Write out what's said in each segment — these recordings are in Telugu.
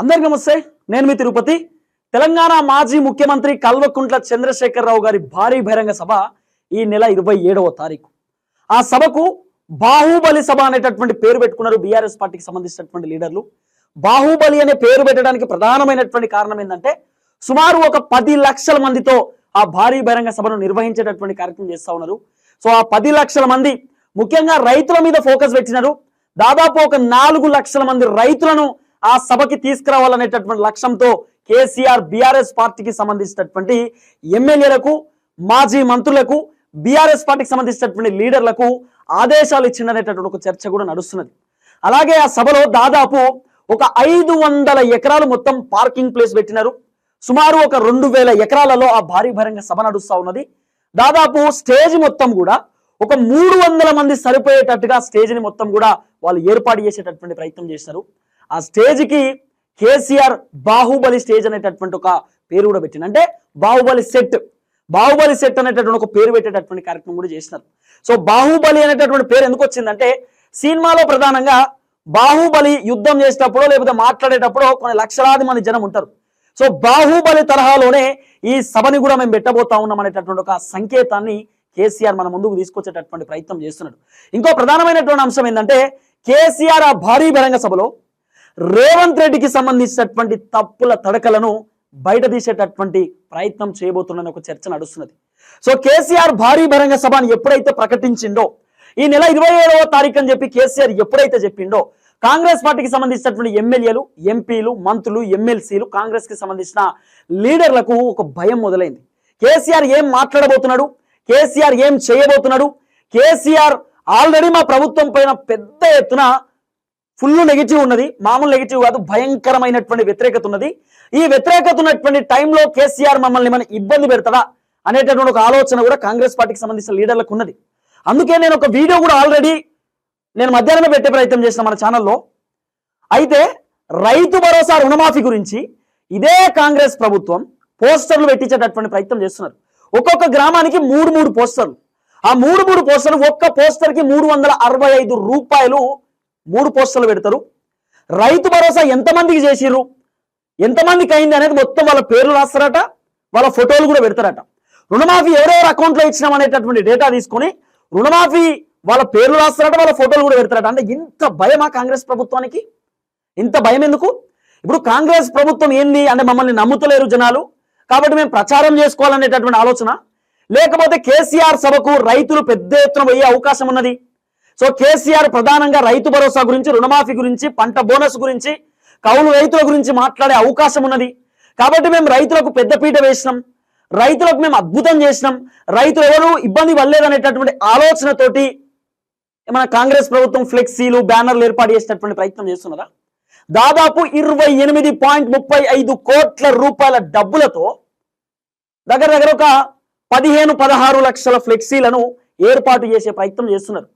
అందరికీ నమస్తే నేను మీ తిరుపతి. తెలంగాణ మాజీ ముఖ్యమంత్రి కల్వకుంట్ల చంద్రశేఖరరావు గారి భారీ బహిరంగ సభ ఈ నెల ఇరవై ఏడవ తారీఖు. ఆ సభకు బాహుబలి సభ అనేటటువంటి పేరు పెట్టుకున్నారు బీఆర్ఎస్ పార్టీకి సంబంధించినటువంటి లీడర్లు. బాహుబలి అనే పేరు పెట్టడానికి ప్రధానమైనటువంటి కారణం ఏంటంటే సుమారు ఒక పది లక్షల మందితో ఆ భారీ బహిరంగ సభను నిర్వహించేటటువంటి కార్యక్రమం చేస్తా ఉన్నారు. సో ఆ పది లక్షల మంది ముఖ్యంగా రైతుల మీద ఫోకస్ పెట్టినారు. దాదాపు ఒక నాలుగు లక్షల మంది రైతులను ఆ సభకి తీసుకురావాలనేటటువంటి లక్ష్యంతో కేసీఆర్ బీఆర్ఎస్ పార్టీకి సంబంధించినటువంటి ఎమ్మెల్యేలకు మాజీ మంత్రులకు బీఆర్ఎస్ పార్టీకి సంబంధించినటువంటి లీడర్లకు ఆదేశాలు ఇచ్చిండనేటటువంటి ఒక చర్చ కూడా నడుస్తున్నది. అలాగే ఆ సభలో దాదాపు ఒక ఐదు వందల ఎకరాలు మొత్తం పార్కింగ్ ప్లేస్ పెట్టినారు. సుమారు ఒక రెండు వేల ఎకరాలలో ఆ భారీ భారంగా సభ నడుస్తూ ఉన్నది. దాదాపు స్టేజ్ మొత్తం కూడా ఒక మూడు వందల మంది సరిపోయేటట్టుగా స్టేజ్ని మొత్తం కూడా వాళ్ళు ఏర్పాటు చేసేటటువంటి ప్రయత్నం చేశారు. ఆ స్టేజ్కి కేసీఆర్ బాహుబలి స్టేజ్ అనేటటువంటి ఒక పేరు కూడా పెట్టింది అంటే బాహుబలి సెట్. బాహుబలి సెట్ అనేటటువంటి ఒక పేరు పెట్టేటటువంటి కార్యక్రమం కూడా చేసినారు. సో బాహుబలి అనేటటువంటి పేరు ఎందుకు వచ్చిందంటే సినిమాలో ప్రధానంగా బాహుబలి యుద్ధం చేసేటప్పుడు లేకపోతే మాట్లాడేటప్పుడు కొన్ని లక్షలాది మంది జనం ఉంటారు. సో బాహుబలి తరహాలోనే ఈ సభని కూడా మేము పెట్టబోతా ఉన్నాం అనేటటువంటి ఒక సంకేతాన్ని కేసీఆర్ మన ముందుకు తీసుకొచ్చేటటువంటి ప్రయత్నం చేస్తున్నాడు. ఇంకో ప్రధానమైనటువంటి అంశం ఏంటంటే కేసీఆర్ ఆ భారీ బహిరంగ సభలో రేవంత్ రెడ్డికి సంబంధించినటువంటి తప్పుల తడకలను బయట తీసేటటువంటి ప్రయత్నం చేయబోతుందని ఒక చర్చ నడుస్తున్నది. సో కేసీఆర్ భారీ బహిరంగ సభను ఎప్పుడైతే ప్రకటించిండో ఈ నెల ఇరవై ఏడవ తారీఖు అని చెప్పి కేసీఆర్ ఎప్పుడైతే చెప్పిండో కాంగ్రెస్ పార్టీకి సంబంధించినటువంటి ఎమ్మెల్యేలు ఎంపీలు మంత్రులు ఎమ్మెల్సీలు కాంగ్రెస్కి సంబంధించిన లీడర్లకు ఒక భయం మొదలైంది. కేసీఆర్ ఏం మాట్లాడబోతున్నాడు? కేసీఆర్ ఏం చేయబోతున్నాడు? కేసీఆర్ ఆల్రెడీ మా ప్రభుత్వం పైన పెద్ద ఎత్తున ఫుల్ నెగిటివ్ ఉన్నది మామూలు నెగిటివ్ కాదు భయంకరమైనటువంటి వ్యతిరేకత ఉన్నది. ఈ వ్యతిరేకత ఉన్నటువంటి టైంలో కేసీఆర్ మమ్మల్ని మన ఇబ్బంది పెడతాడా అనేటటువంటి ఒక ఆలోచన కూడా కాంగ్రెస్ పార్టీకి సంబంధించిన లీడర్లకు ఉన్నది. అందుకే నేను ఒక వీడియో కూడా ఆల్రెడీ నేను మధ్యాహ్నమే పెట్టే ప్రయత్నం చేసిన మన ఛానల్లో అయితే రైతు భరోసా రుణమాఫీ గురించి ఇదే కాంగ్రెస్ ప్రభుత్వం పోస్టర్లు పెట్టించేటటువంటి ప్రయత్నం చేస్తున్నారు. ఒక్కొక్క గ్రామానికి మూడు మూడు పోస్టర్లు. ఆ మూడు మూడు పోస్టర్లు ఒక్క పోస్టర్కి మూడు వందల అరవై ఐదు రూపాయలు మూడు పోస్టర్లు పెడతారు. రైతు భరోసా ఎంతమందికి చేసిర్రు? ఎంతమందికి అయింది అనేది మొత్తం వాళ్ళ పేర్లు రాస్తారట వాళ్ళ ఫోటోలు కూడా పెడతారట. రుణమాఫీ ఎవరెవరు అకౌంట్లో ఇచ్చినాం అనేటటువంటి డేటా తీసుకొని రుణమాఫీ వాళ్ళ పేర్లు రాస్తారట వాళ్ళ ఫోటోలు కూడా పెడతారట. అంటే ఇంత భయమా కాంగ్రెస్ ప్రభుత్వానికి? ఇంత భయం ఎందుకు? ఇప్పుడు కాంగ్రెస్ ప్రభుత్వం ఏంది? అంటే మమ్మల్ని నమ్ముతలేరు జనాలు. కాబట్టి మేము ప్రచారం చేసుకోవాలనేటటువంటి ఆలోచన. లేకపోతే కేసీఆర్ సభకు రైతులు పెద్ద ఎత్తున పోయే అవకాశం ఉన్నది. సో కేసీఆర్ ప్రధానంగా రైతు భరోసా గురించి రుణమాఫీ గురించి పంట బోనస్ గురించి కౌలు రైతుల గురించి మాట్లాడే అవకాశం ఉన్నది. కాబట్టి మేము రైతులకు పెద్దపీట వేసినాం. రైతులకు మేము అద్భుతం చేసినాం. రైతులు ఎవరు ఇబ్బంది పడలేదనేటటువంటి ఆలోచనతోటి మన కాంగ్రెస్ ప్రభుత్వం ఫ్లెక్సీలు బ్యానర్లు ఏర్పాటు చేసినటువంటి ప్రయత్నం చేస్తున్నదా? దాదాపు ఇరవై ఎనిమిది పాయింట్ ముప్పై ఐదు కోట్ల రూపాయల డబ్బులతో దగ్గర దగ్గర ఒక పదిహేను పదహారు లక్షల ఫ్లెక్సీలను ఏర్పాటు చేసే ప్రయత్నం చేస్తున్నారు.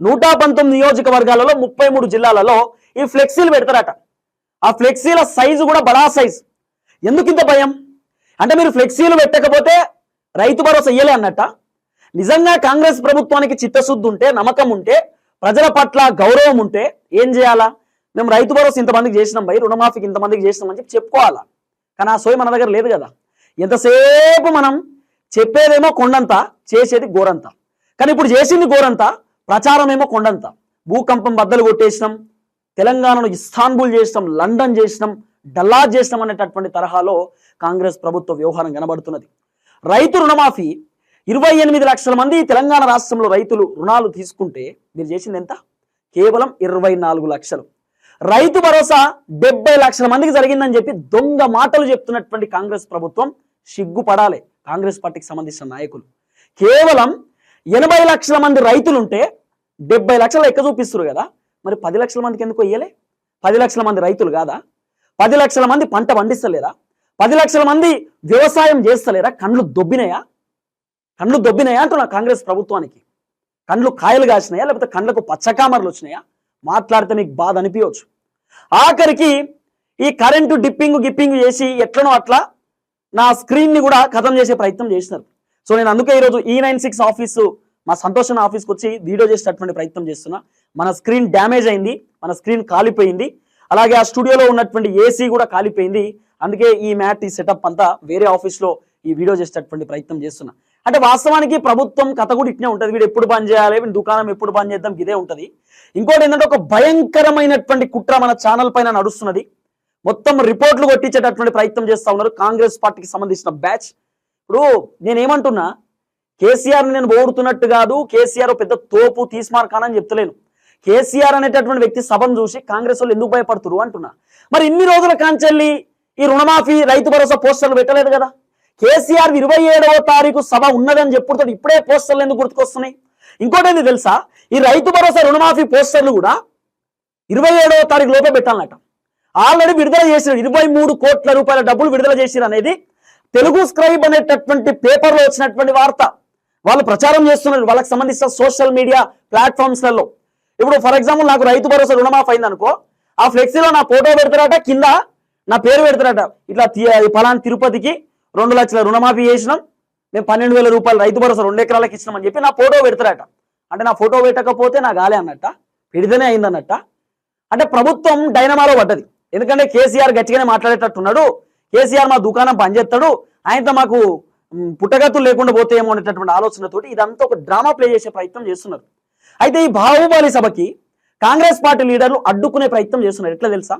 నూట పంతొమ్మిది నియోజకవర్గాలలో ముప్పై మూడు జిల్లాలలో ఈ ఫ్లెక్సీలు పెడతారట. ఆ ఫ్లెక్సీల సైజు కూడా బడా సైజ్. ఎందుకు ఇంత భయం? అంటే మీరు ఫ్లెక్సీలు పెట్టకపోతే రైతు భరోసా ఇయ్యలే అన్నట్ట. నిజంగా కాంగ్రెస్ ప్రభుత్వానికి చిత్తశుద్ధి ఉంటే నమ్మకం ఉంటే ప్రజల పట్ల గౌరవం ఉంటే ఏం చేయాలా? మేము రైతు భరోసా ఇంతమందికి చేసినాం భయ రుణమాఫీకి ఇంతమందికి చేసినాం అని చెప్పి చెప్పుకోవాలా? కానీ ఆ సోయి మన దగ్గర లేదు కదా. ఎంతసేపు మనం చెప్పేదేమో కొండంత చేసేది గోరంత. కానీ ఇప్పుడు చేసింది గోరంత ప్రచారం ఏమో కొండంత. భూకంపం బద్దలు కొట్టేసినాం తెలంగాణను ఇస్తాన్బుల్ చేసినాం లండన్ చేసినాం డల్లా చేసినాం అనేటటువంటి తరహాలో కాంగ్రెస్ ప్రభుత్వ వ్యవహారం కనబడుతున్నది. రైతు రుణమాఫీ ఇరవై ఎనిమిది లక్షల మంది తెలంగాణ రాష్ట్రంలో రైతులు రుణాలు తీసుకుంటే మీరు చేసింది ఎంత? కేవలం ఇరవై నాలుగు లక్షలు. రైతు భరోసా డెబ్బై లక్షల మందికి జరిగిందని చెప్పి దొంగ మాటలు చెప్తున్నటువంటి కాంగ్రెస్ ప్రభుత్వం సిగ్గుపడాలి. కాంగ్రెస్ పార్టీకి సంబంధించిన నాయకులు. కేవలం ఎనభై లక్షల మంది రైతులుంటే డెబ్బై లక్షలు ఎక్క చూపిస్తారు కదా. మరి పది లక్షల మందికి ఎందుకు ఇయ్యలే పది లక్షల మంది రైతులు కాదా? పది లక్షల మంది పంట పండిస్తలేరా? పది లక్షల మంది వ్యవసాయం చేస్తలేరా? కండ్లు దొబ్బినాయా? కండ్లు దొబ్బినాయా అంటున్నా కాంగ్రెస్ ప్రభుత్వానికి. కండ్లు కాయలు కాసినాయా? లేకపోతే కండ్లకు పచ్చకామర్లు వచ్చినాయా? మాట్లాడితే మీకు బాధ అనిపించవచ్చు. ఆఖరికి ఈ కరెంటు డిప్పింగ్ గిప్పింగ్ చేసి ఎట్లనో అట్లా నా స్క్రీన్ని కూడా ఖతం చేసే ప్రయత్నం చేసినారు. సో నేను అందుకే ఈరోజు ఈ నైన్ సిక్స్ ఆఫీసు మా సంతోషం ఆఫీస్కి వచ్చి వీడియో చేసేటటువంటి ప్రయత్నం చేస్తున్నా. మన స్క్రీన్ డ్యామేజ్ అయింది మన స్క్రీన్ కాలిపోయింది. అలాగే ఆ స్టూడియోలో ఉన్నటువంటి ఏసీ కూడా కాలిపోయింది. అందుకే ఈ మ్యాట్ ఈ సెటప్ అంతా వేరే ఆఫీస్లో ఈ వీడియో చేసేటటువంటి ప్రయత్నం చేస్తున్నా. అంటే వాస్తవానికి ప్రభుత్వం కథ కూడా ఇట్నే ఉంటుంది. వీడు ఎప్పుడు బంద్ చేయాలి వీడి దుకాణం ఎప్పుడు బంద్ చేద్దాం ఇదే ఉంటుంది. ఇంకోటి ఏంటంటే ఒక భయంకరమైనటువంటి కుట్ర మన ఛానల్ పైన నడుస్తున్నది. మొత్తం రిపోర్ట్లు కొట్టించేటటువంటి ప్రయత్నం చేస్తూ ఉన్నారు. కాంగ్రెస్ పార్టీకి సంబంధించిన బ్యాచ్. ఇప్పుడు నేనేమంటున్నా కేసీఆర్ నేను ఓడుతున్నట్టు కాదు కేసీఆర్ పెద్ద తోపు తీస్మార్ ఖాన్ అని చెప్తలేను. కేసీఆర్ అనేటటువంటి వ్యక్తి సభను చూసి కాంగ్రెస్ వాళ్ళు ఎందుకు భయపడుతురు అంటున్నా. మరి ఇన్ని రోజుల కాంచెల్లి ఈ రుణమాఫీ రైతు భరోసా పోస్టర్లు పెట్టలేదు కదా. కేసీఆర్ ఇరవై ఏడవ తారీఖు సభ ఉన్నదని చెప్పుడుతో ఇప్పుడే పోస్టర్లు ఎందుకు గుర్తుకొస్తున్నాయి? ఇంకోటేంది తెలుసా? ఈ రైతు భరోసా రుణమాఫీ పోస్టర్లు కూడా ఇరవై ఏడవ తారీఖు లోపే పెట్టాలన్నట. ఆల్రెడీ విడుదల చేసిన ఇరవై మూడు కోట్ల రూపాయల డబ్బులు విడుదల చేసిన అనేది తెలుగు స్క్రైబ్ అనేటటువంటి పేపర్లో వచ్చినటువంటి వార్త. వాళ్ళు ప్రచారం చేస్తున్నారు. వాళ్ళకి సంబంధించిన సోషల్ మీడియా ప్లాట్ఫామ్స్లలో ఇప్పుడు ఫర్ ఎగ్జాంపుల్ నాకు రైతు భరోసా రుణమాఫ్ అయింది అనుకో ఆ ఫ్లెక్సీలో నా ఫోటో పెడతారట కింద నా పేరు పెడతారట. ఇట్లా తి- ఫలానా తిరుపతికి రెండు లక్షల రుణమాఫీ చేసినాం. మేము పన్నెండు వేల రూపాయలు రైతు భరోసా రెండు ఎకరాలకు ఇచ్చినాం అని చెప్పి నా ఫోటో పెడతారట. అంటే నా ఫోటో పెట్టకపోతే నా గాలే అన్నట్ట. పెడితేనే అయిందన్నట్ట. అంటే ప్రభుత్వం డైనమాలో పడ్డది. ఎందుకంటే కేసీఆర్ గట్టిగానే మాట్లాడేటట్టున్నాడు. కేసీఆర్ మా దుకాణం పనిచేస్తాడు. ఆయనతో మాకు పుట్టగతులు లేకుండా పోతే ఏమో అనేటటువంటి ఆలోచనతోటి ఇదంతా ఒక డ్రామా ప్లే చేసే ప్రయత్నం చేస్తున్నారు. అయితే ఈ బాహుబలి సభకి కాంగ్రెస్ పార్టీ లీడర్లు అడ్డుకునే ప్రయత్నం చేస్తున్నారు. ఎట్లా తెలుసా?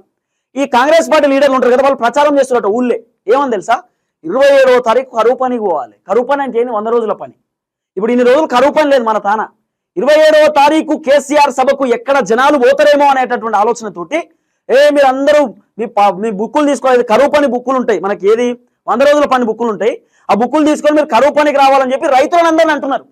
ఈ కాంగ్రెస్ పార్టీ లీడర్లు ఉంటారు కదా వాళ్ళు ప్రచారం చేస్తున్నట్టు ఊళ్ళే. ఏమని తెలుసా? ఇరవై ఏడవ తారీఖు కరువు పనికి పోవాలి. కరువు పని అంటే ఏంది? వంద రోజుల పని. ఇప్పుడు ఇన్ని రోజులు కరువు పని లేదు మన తాన. ఇరవై ఏడవ తారీఖు కేసీఆర్ సభకు ఎక్కడ జనాలు పోతారేమో అనేటటువంటి ఆలోచనతోటి ఏ మీరు అందరూ మీ మీ బుక్కులు తీసుకోవాలి. కరువు పని బుక్కులు ఉంటాయి. మనకి ఏది? వంద రోజుల పని బుక్కులు ఉంటాయి. ఆ బుక్కులు తీసుకొని మీరు కరువు పనికి రావాలని చెప్పి రైతులందరినీ అంటున్నారు.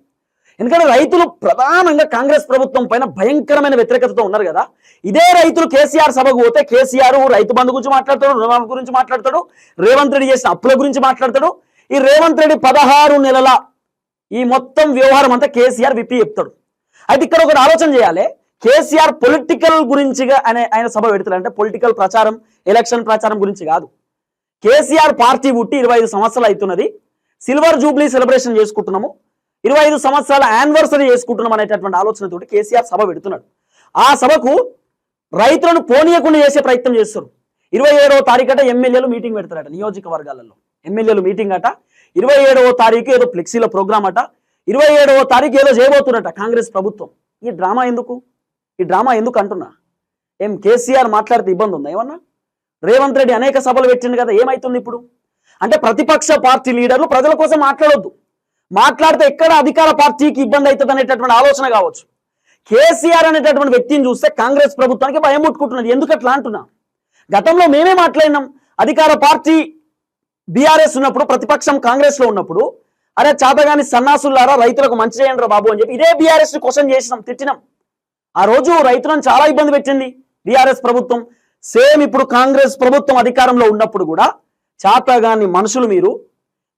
ఎందుకంటే రైతులు ప్రధానంగా కాంగ్రెస్ ప్రభుత్వం పైన భయంకరమైన వ్యతిరేకతతో ఉన్నారు కదా. ఇదే రైతులు కేసీఆర్ సభకు పోతే కేసీఆర్ రైతు బంధు గురించి మాట్లాడతాడు రుణమాఫీ గురించి మాట్లాడతాడు రేవంత్ రెడ్డి చేసిన అప్పుల గురించి మాట్లాడతాడు. ఈ రేవంత్ రెడ్డి పదహారు నెలల ఈ మొత్తం వ్యవహారం అంతా కేసీఆర్ విప్పి చెప్తాడు. అయితే ఇక్కడ ఒకటి ఆలోచన చేయాలి. కేసీఆర్ పొలిటికల్ గురించిగా అనే ఆయన సభ పెడతాడు అంటే పొలిటికల్ ప్రచారం ఎలక్షన్ ప్రచారం గురించి కాదు. కేసీఆర్ పార్టీ పుట్టి ఇరవై ఐదు సంవత్సరాలు అవుతున్నది. సిల్వర్ జూబ్లీ సెలబ్రేషన్ చేసుకుంటున్నాము. ఇరవై ఐదు సంవత్సరాల యానివర్సరీ చేసుకుంటున్నాం అనేటటువంటి ఆలోచనతోటి కేసీఆర్ సభ పెడుతున్నాడు. ఆ సభకు రైతులను పోనీయకుండా చేసే ప్రయత్నం చేస్తారు. ఇరవై ఏడవ తారీఖు ఎమ్మెల్యేలు మీటింగ్ పెడతారట నియోజకవర్గాలలో. ఎమ్మెల్యేలు మీటింగ్ అట. ఇరవై ఏడవ తారీఖు ఏదో ఫ్లెక్సీల ప్రోగ్రామ్ అట. ఇరవై ఏడవ తారీఖు ఏదో చేయబోతున్నట కాంగ్రెస్ ప్రభుత్వం. ఈ డ్రామా ఎందుకు? ఈ డ్రామా ఎందుకు అంటున్నా? ఏం కేసీఆర్ మాట్లాడితే ఇబ్బంది ఉందా? ఏమన్నా? రేవంత్ రెడ్డి అనేక సభలు పెట్టిండు కదా ఏమైతుంది ఇప్పుడు? అంటే ప్రతిపక్ష పార్టీ లీడర్లు ప్రజల కోసం మాట్లాడొద్దు. మాట్లాడితే ఎక్కడ అధికార పార్టీకి ఇబ్బంది అవుతుంది అనేటటువంటి ఆలోచన కావచ్చు. కేసీఆర్ అనేటటువంటి వ్యక్తిని చూస్తే కాంగ్రెస్ ప్రభుత్వానికి భయం ఎందుకు అట్లా అంటున్నా? గతంలో మేమే మాట్లాడినాం. అధికార పార్టీ బీఆర్ఎస్ ఉన్నప్పుడు ప్రతిపక్షం కాంగ్రెస్లో ఉన్నప్పుడు అరే చాతగాని సన్నాసులారా రైతులకు మంచి చేయండి బాబు అని చెప్పి ఇదే బీఆర్ఎస్ని క్వశ్చన్ చేసినాం తిట్టినాం. ఆ రోజు రైతులను చాలా ఇబ్బంది పెట్టింది బీఆర్ఎస్ ప్రభుత్వం. సేమ్ ఇప్పుడు కాంగ్రెస్ ప్రభుత్వం అధికారంలో ఉన్నప్పుడు కూడా చాతగాని మనుషులు మీరు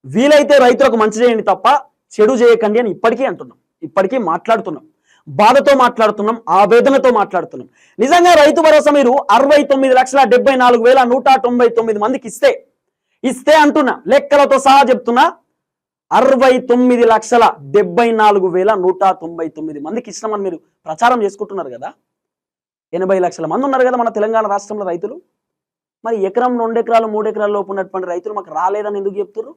వీలైతే రైతులకు మంచి చేయండి తప్ప చెడు చేయకండి అని ఇప్పటికీ అంటున్నాం. ఇప్పటికీ మాట్లాడుతున్నాం. బాధతో మాట్లాడుతున్నాం ఆవేదనతో మాట్లాడుతున్నాం. నిజంగా రైతు భరోసా మీరు అరవై తొమ్మిది లక్షల డెబ్బై నాలుగు వేల నూట తొంభై తొమ్మిది మందికి ఇస్తే ఇస్తే అంటున్నా లెక్కలతో సహా చెప్తున్నా అరవై తొమ్మిది లక్షల డెబ్బై నాలుగు వేల నూట తొంభై తొమ్మిది మందికి ఇష్టమని మీరు ప్రచారం చేసుకుంటున్నారు కదా? ఎనభై లక్షల మంది ఉన్నారు కదా మన తెలంగాణ రాష్ట్రంలో రైతులు. మరి ఎకరం రెండు ఎకరాలు మూడు ఎకరాల లోపు ఉన్నటువంటి రైతులు మాకు రాలేదని ఎందుకు చెప్తుర్రు?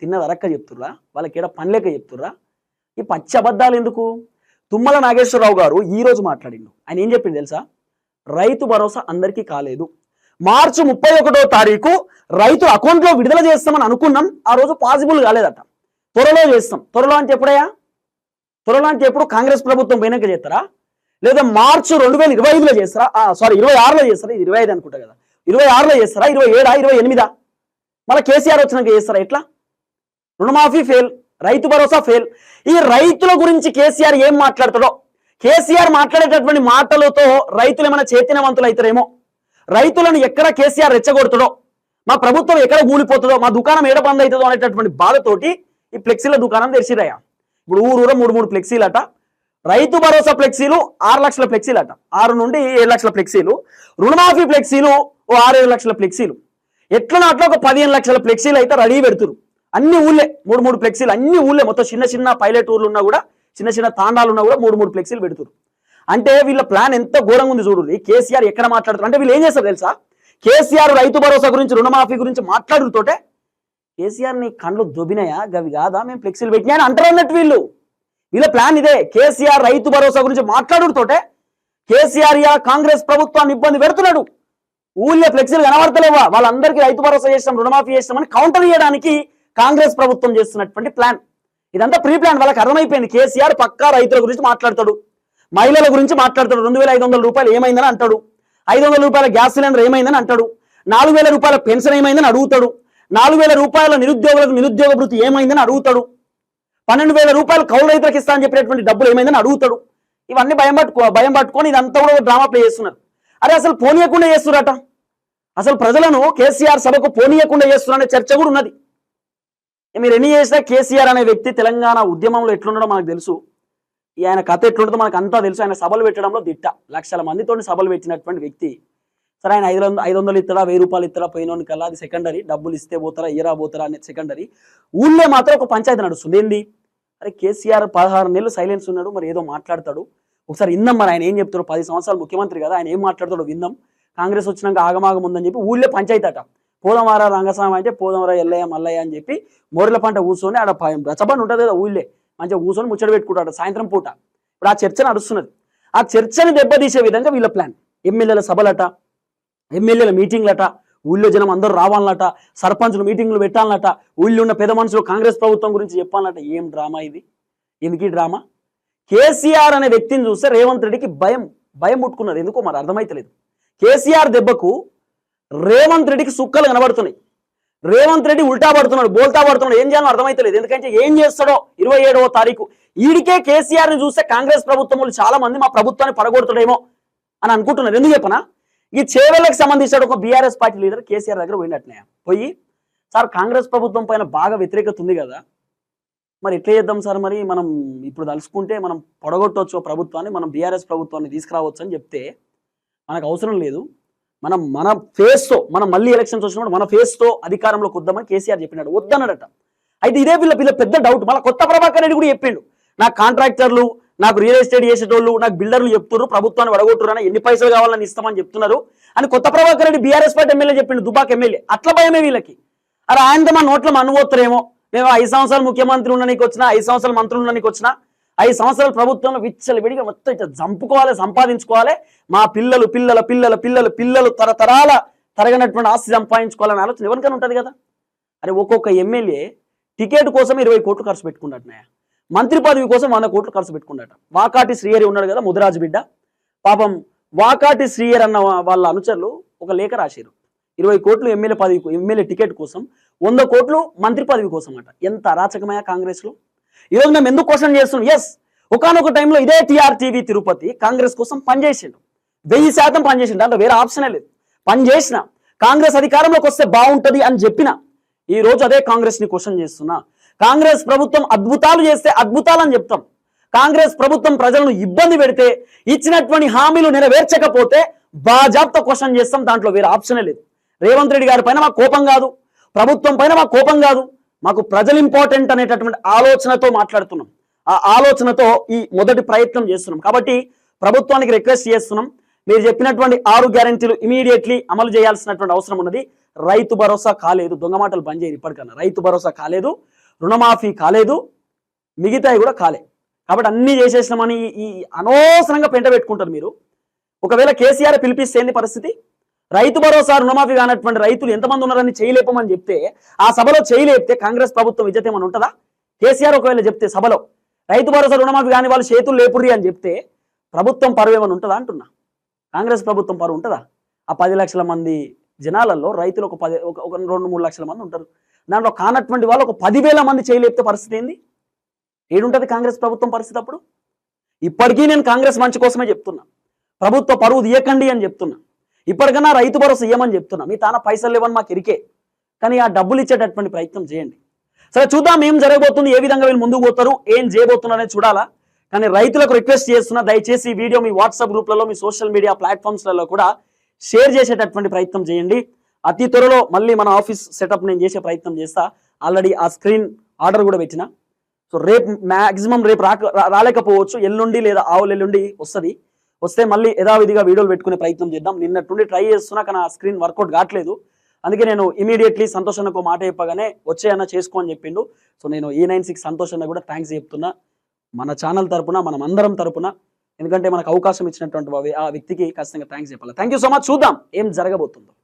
తిన్నది అరక్క చెప్తుర్రా? వాళ్ళకి ఏడ పనిలేక చెప్తుర్రా? ఈ పచ్చి అబద్ధాలు ఎందుకు? తుమ్మల నాగేశ్వరరావు గారు ఈ రోజు మాట్లాడిండు. ఆయన ఏం చెప్పిండు తెలుసా? రైతు భరోసా అందరికీ కాలేదు. మార్చి ముప్పై ఒకటో తారీఖు రైతు అకౌంట్లో విడుదల చేస్తామని అనుకున్నాం. ఆ రోజు పాసిబుల్ కాలేదట. త్వరలో చేస్తాం. త్వరలో అంటే ఎప్పుడయ్యా? త్వరలో అంటే ఎప్పుడు కాంగ్రెస్ ప్రభుత్వం పోయినాక చేస్తారా? లేదా మార్చి రెండు వేల ఇరవై ఐదులో చేస్తారా సారీ ఇరవై ఆరులో చేస్తారా? ఇది ఇరవై ఐదు అనుకుంటా కదా. ఇరవై ఆరులో చేస్తారా? ఇరవై ఏడా? ఇరవై ఎనిమిదా? మళ్ళీ కేసీఆర్ వచ్చినాక చేస్తారా? ఎట్లా? రుణమాఫీ ఫెయిల్ రైతు భరోసా ఫెయిల్. ఈ రైతుల గురించి కేసీఆర్ ఏం మాట్లాడతాడో? కేసీఆర్ మాట్లాడేటటువంటి మాటలతో రైతులు ఏమైనా చైతన్యవంతులు అవుతారేమో రైతులను ఎక్కడ కేసీఆర్ రెచ్చగొడతాడో? మా ప్రభుత్వం ఎక్కడ కూలిపోతుందో? మా దుకాణం ఏడ బంద్ అవుతుందో అనేటటువంటి బాధతోటి ఈ ఫ్లెక్సీల దుకాణం తెరిచిరయ్యా ఇప్పుడు ఊరూర మూడు మూడు ఫ్లెక్సీలట. రైతు భరోసా ఫ్లెక్సీలు ఆరు లక్షల ఫ్లెక్సీలు అట ఆరు నుండి ఏడు లక్షల ఫ్లెక్సీలు. రుణమాఫీ ఫ్లెక్సీలు ఓ ఆరు ఏడు లక్షల ఫ్లెక్సీలు. ఎట్లా అట్లా ఒక పదిహేను లక్షల ఫ్లెక్సీలు అయితే రెడీ పెడుతురు అన్ని ఊళ్ళే మూడు మూడు ఫ్లెక్సీలు అన్ని ఊళ్ళే మొత్తం చిన్న చిన్న పైలట్ ఊర్లు ఉన్నా కూడా చిన్న చిన్న తాండాలు ఉన్నా కూడా మూడు మూడు ఫ్లెక్సీలు పెడుతురు అంటే వీళ్ళ ప్లాన్ ఎంత ఘోరంగా ఉంది చూడు కేసీఆర్ ఎక్కడ మాట్లాడుతారు అంటే వీళ్ళు ఏం చేస్తారు తెలుసా? కేసీఆర్ రైతు భరోసా గురించి రుణమాఫీ గురించి మాట్లాడుతోటే కేసీఆర్ నీ కండ్లు దొబినాయా గవి కాదా? మేము ఫ్లెక్సీలు పెట్టినా అని అంటారు అన్నట్టు వీళ్ళు. వీళ్ళ ప్లాన్ ఇదే. కేసీఆర్ రైతు భరోసా గురించి మాట్లాడుతోటే కేసీఆర్ యా కాంగ్రెస్ ప్రభుత్వాన్ని ఇబ్బంది పెడుతున్నాడు. ఊళ్ళో ఫ్లెక్సీలు కనబడతలేవా? వాళ్ళందరికీ రైతు భరోసా చేసినాం రుణమాఫీ చేసినామని కౌంటర్ చేయడానికి కాంగ్రెస్ ప్రభుత్వం చేస్తున్నటువంటి ప్లాన్. ఇదంతా ప్రీ ప్లాన్ వాళ్ళకి అర్థమైపోయింది. కేసీఆర్ పక్కా రైతుల గురించి మాట్లాడతాడు. మహిళల గురించి మాట్లాడతాడు. రెండు వేల ఐదు వందల రూపాయలు ఏమైందని అంటాడు. ఐదు వందల రూపాయల గ్యాస్ సిలిండర్ ఏమైందని అంటాడు. నాలుగు వేల రూపాయల పెన్షన్ ఏమైందని అడుగుతాడు. నాలుగు వేల రూపాయల నిరుద్యోగులకు నిరుద్యోగ వృత్తి ఏమైందని అడుగుతాడు. పన్నెండు వేల రూపాయలు కౌలు రైతులకు ఇస్తా అని చెప్పినటువంటి డబ్బులు ఏమైందని అడుగుతాడు. ఇవన్నీ భయం పట్టుకో భయం పట్టుకొని ఇదంతా కూడా ఒక డ్రామా ప్లే చేస్తున్నారు. అరే అసలు పోనీయకుండా చేస్తున్నారట అసలు ప్రజలను కేసీఆర్ సభకు పోనీయకుండా చేస్తున్నారనే చర్చ కూడా ఉన్నది. మీరు ఎన్ని చేసినా కేసీఆర్ అనే వ్యక్తి తెలంగాణ ఉద్యమంలో ఎట్లుండడో మనకు తెలుసు. ఈ ఆయన కథ ఎట్లుంటుందో మనకు అంతా తెలుసు. ఆయన సభలు పెట్టడంలో దిట్ట. లక్షల మందితో సభలు పెట్టినటువంటి వ్యక్తి. సరే ఆయన ఐదు వందలు ఐదు వందలు ఇస్తాడా వెయ్యి రూపాయలు ఇస్తాడా పోయినోని కల్లా అది సెకండరీ డబ్బులు ఇస్తే పోతారా ఇయరా పోతారా అనేది సెకండరీ ఊళ్ళో మాత్రం ఒక పంచాయతీ నడుస్తుంది. ఏంది? అరే కేసీఆర్ పదహారు నెలలు సైలెన్స్ ఉన్నాడు మరి ఏదో మాట్లాడతాడు. ఒకసారి విందాం మరి ఆయన ఏం చెప్తాడు. పది సంవత్సరాలు ముఖ్యమంత్రి కదా ఆయన ఏం మాట్లాడతాడు విందాం. కాంగ్రెస్ వచ్చినాక ఆగమాగం ఉందని చెప్పి ఊళ్ళో పంచాయతీ అట. పోదమారా రంగస్వామి అంటే పోదమరా ఎల్లయ్య మల్లయ్య అని చెప్పి మోరిల పంట కూర్చొని ఆడ రచబండి ఉంటుంది కదా ఊళ్ళే. మంచిగా కూర్చొని ముచ్చట పెట్టుకుంటాడు సాయంత్రం పూట. ఇప్పుడు ఆ చర్చ నడుస్తున్నది. ఆ చర్చని దెబ్బతీసే విధంగా వీళ్ళ ప్లాన్ ఎమ్మెల్యేల సభలట ఎమ్మెల్యేల మీటింగ్లట ఊళ్ళో జనం అందరూ రావాలన్నట సర్పంచులు మీటింగ్లు పెట్టాలన్నట ఊళ్ళో ఉన్న పెద్ద మనుషులు కాంగ్రెస్ ప్రభుత్వం గురించి చెప్పాలన్నట. ఏం డ్రామా ఇది? ఎందుకు ఈ డ్రామా? కేసీఆర్ అనే వ్యక్తిని చూస్తే రేవంత్ రెడ్డికి భయం భయం ముట్టుకున్నారు ఎందుకో మరి అర్థమైతలేదు. కేసీఆర్ దెబ్బకు రేవంత్ రెడ్డికి సుక్కలు కనబడుతున్నాయి. రేవంత్ రెడ్డి ఉల్టా పడుతున్నాడు బోల్తా పడుతున్నాడు. ఏం చేయాలో అర్థమైతలేదు. ఎందుకంటే ఏం చేస్తాడో ఇరవై ఏడవ తారీఖు. ఈడికే కేసీఆర్ని చూస్తే కాంగ్రెస్ ప్రభుత్వం చాలా మంది మా ప్రభుత్వాన్ని పడగొడుతాడేమో అని అనుకుంటున్నారు. ఎందుకు చెప్పనా? ఈ చేవలకు సంబంధించిన ఒక బీఆర్ఎస్ పార్టీ లీడర్ కేసీఆర్ దగ్గర పోయినట్టునే. పోయి సార్ కాంగ్రెస్ ప్రభుత్వం పైన బాగా వ్యతిరేకత ఉంది కదా. మరి ఎట్లా చేద్దాం సార్ మరి? మనం ఇప్పుడు తలుసుకుంటే మనం పొడగొట్టవచ్చు ప్రభుత్వాన్ని మనం బీఆర్ఎస్ ప్రభుత్వాన్ని తీసుకురావచ్చు అని చెప్తే మనకు అవసరం లేదు. మనం మన ఫేస్తో మనం మళ్ళీ ఎలక్షన్స్ వచ్చినప్పుడు మన ఫేస్తో అధికారంలోకి వద్దామని కేసీఆర్ చెప్పినాడు. వద్దన్నాడట. అయితే ఇదే వీళ్ళ వీళ్ళ పెద్ద డౌట్. మళ్ళీ కొత్త ప్రభాకర్ రెడ్డి కూడా చెప్పిండు. నా కాంట్రాక్టర్లు నాకు రియల్ ఎస్టేట్ చేసేటోళ్ళు నాకు బిల్డర్లు చెప్తున్నారు ప్రభుత్వాన్ని వడగొట్టురని ఎన్ని పైసలు కావాలని ఇస్తామని చెప్తున్నారు. అని Kotha Prabhakar Reddy BRS party MLA చెప్పిండు దుబాక్ ఎమ్మెల్యే. అట్ల భయమే వీళ్ళకి. అరే ఆయనతో మా నోట్లో మన్నుపోతారేమో మేము ఐదు సంవత్సరాలు ముఖ్యమంత్రి ఉండడానికి వచ్చిన ఐదు సంవత్సరాలు మంత్రులు ఉండడానికి వచ్చిన ఐదు సంవత్సరాల ప్రభుత్వంలో విచ్చలు విడిగా మొత్తం ఇట్లా చంపుకోవాలి సంపాదించుకోవాలి. మా పిల్లలు పిల్లల పిల్లల పిల్లలు పిల్లలు తరతరాల తరగనటువంటి ఆస్తి సంపాదించుకోవాలని ఆలోచన ఎవరికైనా ఉంటుంది కదా? అరే ఒక్కొక్క ఎమ్మెల్యే టికెట్ కోసం ఇరవై కోట్లు ఖర్చు పెట్టుకున్నట్టున్నాయా మంత్రి పదవి కోసం వంద కోట్లు ఖర్చు పెట్టుకున్నాడు వాకాటి శ్రీహరి ఉన్నాడు కదా ముదిరాజు బిడ్డ. పాపం వాకాటి శ్రీహరి అన్న వాళ్ళ అనుచరులు ఒక లేఖ రాశారు. ఇరవై కోట్లు ఎమ్మెల్యే పదవి ఎమ్మెల్యే టికెట్ కోసం వంద కోట్లు మంత్రి పదవి కోసం అట ఎంత అరాచకమయ్యా కాంగ్రెస్లో? ఈరోజు మేము ఎందుకు క్వశ్చన్ చేస్తున్నాం? ఎస్ ఒకనొక టైంలో ఇదే టీఆర్టీవీ తిరుపతి కాంగ్రెస్ కోసం పనిచేసిండు. వెయ్యి శాతం పనిచేసిండు. అందులో వేరే ఆప్షనే లేదు. పనిచేసిన. కాంగ్రెస్ అధికారంలోకి వస్తే బాగుంటది అని చెప్పిన. ఈ రోజు అదే కాంగ్రెస్ని క్వశ్చన్ చేస్తున్నా. కాంగ్రెస్ ప్రభుత్వం అద్భుతాలు చేస్తే అద్భుతాలు అని చెప్తాం. కాంగ్రెస్ ప్రభుత్వం ప్రజలను ఇబ్బంది పెడితే ఇచ్చినటువంటి హామీలు నెరవేర్చకపోతే బాజాబ్తో క్వశ్చన్ చేస్తాం దాంట్లో వేరే ఆప్షనే లేదు. రేవంత్ రెడ్డి గారి పైన మాకు కోపం కాదు ప్రభుత్వం పైన మాకు కోపం కాదు మాకు ప్రజలు ఇంపార్టెంట్ అనేటటువంటి ఆలోచనతో మాట్లాడుతున్నాం. ఆ ఆలోచనతో ఈ మొదటి ప్రయత్నం చేస్తున్నాం. కాబట్టి ప్రభుత్వానికి రిక్వెస్ట్ చేస్తున్నాం మీరు చెప్పినటువంటి ఆరు గ్యారంటీలు ఇమీడియట్లీ అమలు చేయాల్సినటువంటి అవసరం ఉన్నది. రైతు భరోసా కాలేదు దొంగ మాటలు బంద్ చేయరు ఇప్పటికన్నా. రైతు భరోసా కాలేదు రుణమాఫీ కాలేదు మిగతాయి కూడా కాలే. కాబట్టి అన్నీ చేసేసినామని ఈ- అనవసరంగా పెంట పెట్టుకుంటారు మీరు. ఒకవేళ కేసీఆర్ పిలిపిస్తే ఏంది పరిస్థితి? రైతు భరోసా రుణమాఫీ కానటువంటి రైతులు ఎంతమంది ఉన్నారని చేయలేపమని చెప్తే ఆ సభలో చేయలేపితే కాంగ్రెస్ ప్రభుత్వం విజయత ఏమైనా ఉంటుందా? కేసీఆర్ ఒకవేళ చెప్తే సభలో రైతు భరోసా రుణమాఫీ కాని వాళ్ళు చేతులు లేపుర్రి అని చెప్తే ప్రభుత్వం పరువు ఏమైనా ఉంటుందా అంటున్నా? కాంగ్రెస్ ప్రభుత్వం పరువు ఉంటుందా? ఆ పది లక్షల మంది జనాలలో రైతులు ఒక పది ఒక రెండు మూడు లక్షల మంది ఉంటారు. దాంట్లో కానటువంటి వాళ్ళు ఒక పదివేల మంది చేయలేపితే పరిస్థితి ఏంది? ఏడుంటది కాంగ్రెస్ ప్రభుత్వం పరిస్థితి అప్పుడు? ఇప్పటికీ నేను కాంగ్రెస్ మంచి కోసమే చెప్తున్నా. ప్రభుత్వ పరువు తీయకండి అని చెప్తున్నా. ఇప్పటికన్నా రైతు భరోసా ఇవ్వమని చెప్తున్నా. మీ తాన పైసలు లేవని మాకు ఇరికే. కానీ ఆ డబ్బులు ఇచ్చేటటువంటి ప్రయత్నం చేయండి. సరే చూద్దాం ఏం జరగబోతుంది ఏ విధంగా వీళ్ళు ముందుకు పోతారు ఏం చేయబోతున్నారు అనేది చూడాలా? కానీ రైతులకు రిక్వెస్ట్ చేస్తున్నా దయచేసి ఈ వీడియో మీ వాట్సాప్ గ్రూప్లలో మీ సోషల్ మీడియా ప్లాట్ఫామ్స్లలో కూడా షేర్ చేసేటటువంటి ప్రయత్నం చేయండి. అతి త్వరలో మళ్ళీ మన ఆఫీస్ సెటప్ నేను చేసే ప్రయత్నం చేస్తా. ఆల్రెడీ ఆ స్క్రీన్ ఆర్డర్ కూడా పెట్టిన. సో రేపు మ్యాక్సిమం రేపు రాక రాలేకపోవచ్చు. ఎల్లుండి లేదా ఆవులు ఎల్లుండి వస్తుంది. వస్తే మళ్ళీ యథావిధిగా వీడియోలు పెట్టుకునే ప్రయత్నం చేద్దాం. నిన్నట్టుండి ట్రై చేస్తున్నా కానీ ఆ స్క్రీన్ వర్కౌట్ కావట్లేదు. అందుకే నేను ఇమీడియట్లీ సంతోష్ అన్నకు మాట చెప్పగానే వచ్చేయన్న చేసుకో అని చెప్పిండు. సో నేను ఈ నైన్ సిక్స్ సంతోష్ అన్న కూడా థ్యాంక్స్ చెప్తున్నా. మన ఛానల్ తరపున మనం అందరం తరపున. ఎందుకంటే మనకు అవకాశం ఇచ్చినటువంటి ఆ వ్యక్తికి ఖచ్చితంగా థ్యాంక్స్ చెప్పాలి. థ్యాంక్ యూ సో మచ్ చూద్దాం. ఏం జరగబోతుందో.